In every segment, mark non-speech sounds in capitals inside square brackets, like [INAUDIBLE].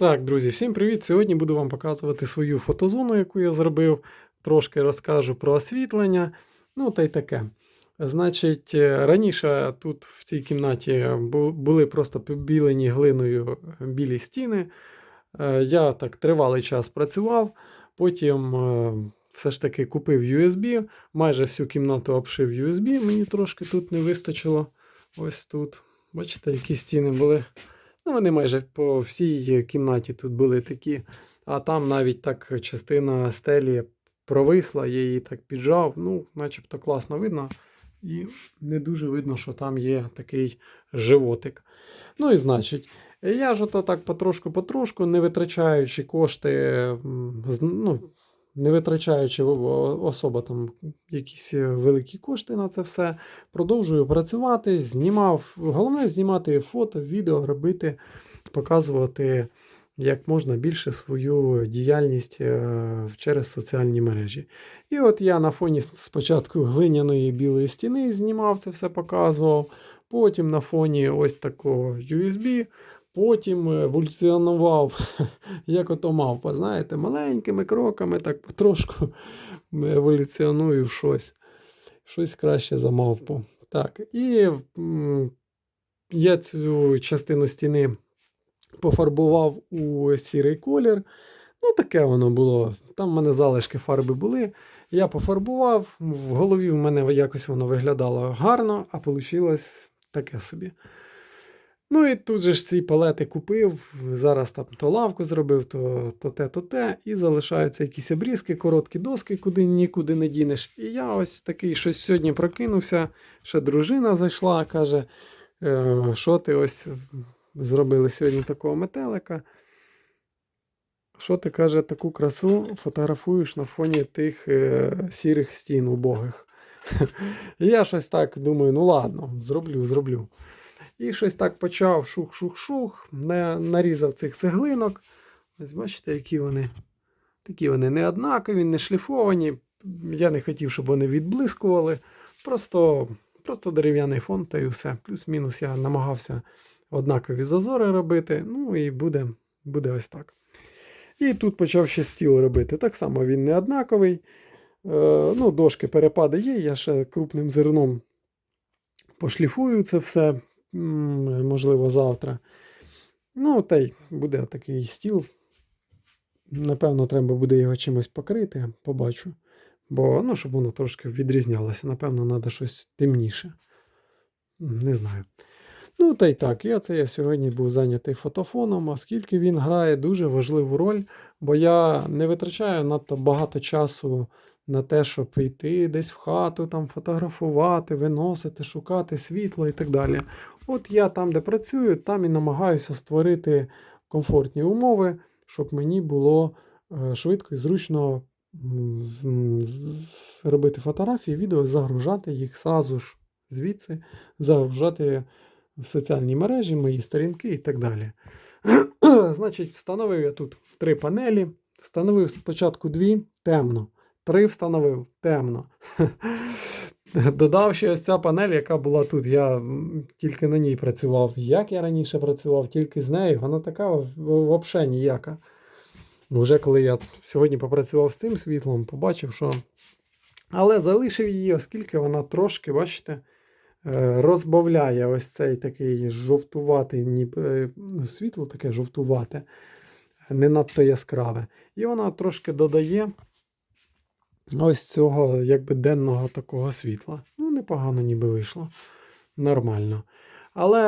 Так, друзі, всім привіт! Сьогодні буду вам показувати свою фотозону, яку я зробив. Трошки розкажу про освітлення. Ну та й таке. Значить, е, раніше тут в цій кімнаті були просто побілені глиною білі стіни. Е, Я так тривалий час працював, потім е, все ж таки купив USB, майже всю кімнату обшив USB, мені трошки тут не вистачило. Ось тут. Бачите, які стіни були. Ну, вони майже по всій кімнаті тут були такі, а там навіть так частина стелі провисла, я її так піджав, ну, начебто класно видно. І не дуже видно, що там є такий животик. Ну і значить, я ж ото так потрошку-потрошку, не витрачаючи кошти, ну, не витрачаючи особа там якісь е, великі кошти на це все, продовжую працювати, знімав. Головне знімати фото, відео, робити, показувати як можна більше свою діяльність е, через соціальні мережі. І от я на фоні спочатку глиняної білої стіни знімав це все показував. Потім на фоні ось такого USB, потім е, еволюціонував, [LAUGHS] як ото мавпа, знаєте, маленькими кроками, так потрошку [LAUGHS] еволюціоную щось. Щось краще за мавпу. Так, і я цю частину стіни пофарбував у сірий колір. Ну, таке воно було. Там в мене залишки фарби були. Я пофарбував, в голові в мене якось воно виглядало гарно, а вийшло таке собі. Ну і тут же ж ці палети купив. Зараз там то лавку зробив, то, то те, то те. І залишаються якісь обрізки, короткі доски, куди нікуди не дінеш. І я ось такий щось сьогодні прокинувся. Ще дружина зайшла, каже, «Е, що ти ось зробили сьогодні такого метелика. Що ти каже, таку красу фотографуєш на фоні тих е, сірих стін убогих. [LAUGHS] Я щось так думаю, ну ладно, зроблю, зроблю. І щось так почав шух-шух-шух, на- нарізав цих цеглинок. Ось бачите, які вони. Такі вони не однакові, не шліфовані. Я не хотів, щоб вони відблискували. Просто, просто дерев'яний фон та й все. Плюс-мінус я намагався однакові зазори робити. Ну і буде, буде ось так. І тут почав ще стіл робити. Так само він не однаковий. Е, ну, дошки перепади є, я ще крупним зерном пошліфую це все, можливо, завтра. Ну, та й буде такий стіл. Напевно, треба буде його чимось покрити, побачу. Бо, ну, щоб воно трошки відрізнялося. Напевно, треба щось темніше. Не знаю. Ну, та й так, я це я сьогодні був зайнятий фотофоном, оскільки він грає дуже важливу роль, бо я не витрачаю надто багато часу на те, щоб йти десь в хату, там фотографувати, виносити, шукати світло і так далі. От я там, де працюю, там і намагаюся створити комфортні умови, щоб мені було е, швидко і зручно робити фотографії, відео, загружати їх зразу ж звідси, загружати в соціальні мережі, мої сторінки і так далі. [CLEARS THROAT] Значить, встановив я тут три панелі. Встановив спочатку дві темно. Три встановив темно. [LAUGHS] [LAUGHS] Додав ще ось ця панель, яка була тут. Я тільки на ній працював. Як я раніше працював, тільки з нею, вона така взагалі ніяка. Вже коли я сьогодні попрацював з цим світлом, побачив, що. Але залишив її, оскільки вона трошки, бачите, е, розбавляє ось цей такий жовтуватий ніби, е, ну, світло, таке жовтувате, не надто яскраве. І вона трошки додає ось цього якби денного такого світла. Ну, непогано ніби вийшло. Нормально. Але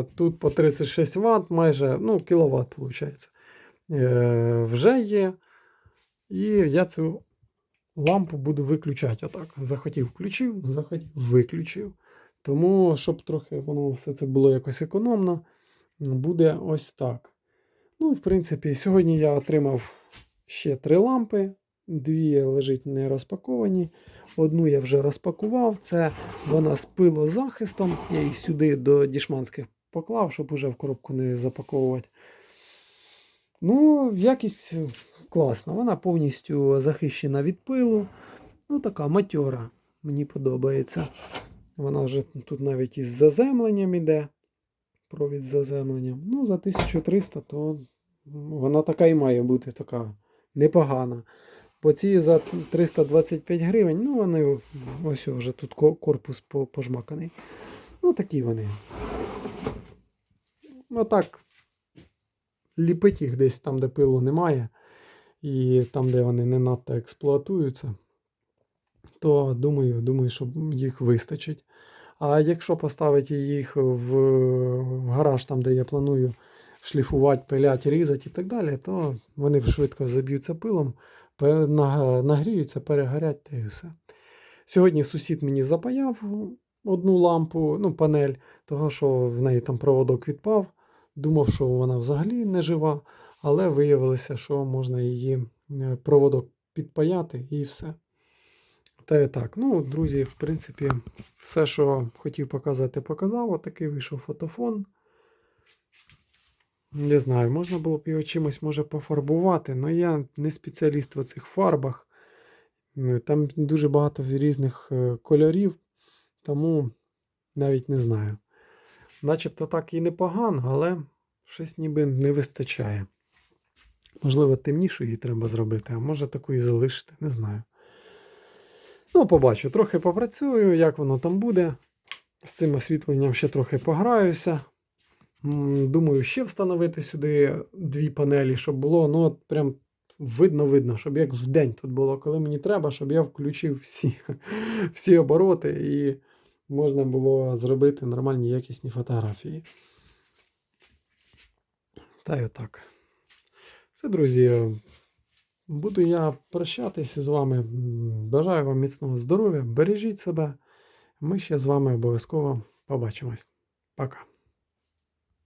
е, тут по 36 Вт, майже ну, кіловат, виходить, е, вже є. І я цю лампу буду виключати. Отак. Захотів включив, захотів виключив. Тому, щоб трохи воно все це було якось економно, буде ось так. Ну, в принципі, сьогодні я отримав ще три лампи. Дві лежать не розпаковані. Одну я вже розпакував. Це вона з пилозахистом. Я їх сюди до дішманських поклав, щоб уже в коробку не запаковувати. Ну, якість класна. Вона повністю захищена від пилу. Ну, така матьора. Мені подобається. Вона вже тут навіть із заземленням іде. Провід з заземленням. Ну, за 1300 то вона така і має бути така непогана. Бо ці за 325 гривень, ну вони ось вже тут корпус пожмаканий. Ну такі вони. Отак. Ліпить їх десь там, де пилу немає, і там, де вони не надто експлуатуються, то думаю, думаю, що їх вистачить. А якщо поставити їх в гараж, там, де я планую шліфувати, пиляти, різати і так далі, то вони швидко заб'ються пилом, нагріються, перегорять та і все. Сьогодні сусід мені запаяв одну лампу, ну, панель, того, що в неї там проводок відпав. Думав, що вона взагалі не жива, але виявилося, що можна її е, проводок підпаяти і все. Та і так. Ну, друзі, в принципі, все, що хотів показати, показав. Отакий вийшов фотофон. Не знаю, можна було б його чимось може пофарбувати, але я не спеціаліст в цих фарбах. Там дуже багато різних е, кольорів, тому навіть не знаю. Начебто так і непогано, але щось ніби не вистачає. Можливо, темнішу її треба зробити, а може таку і залишити, не знаю. Ну, побачу, трохи попрацюю, як воно там буде. З цим освітленням ще трохи пограюся. Думаю, ще встановити сюди дві панелі, щоб було, ну, от прям видно-видно, щоб як в день тут було, коли мені треба, щоб я включив всі, [LAUGHS] всі обороти і можна було зробити нормальні якісні фотографії. Та й отак. Все, друзі. Буду я прощатися з вами. Бажаю вам міцного здоров'я, бережіть себе. Ми ще з вами обов'язково побачимось. Пока.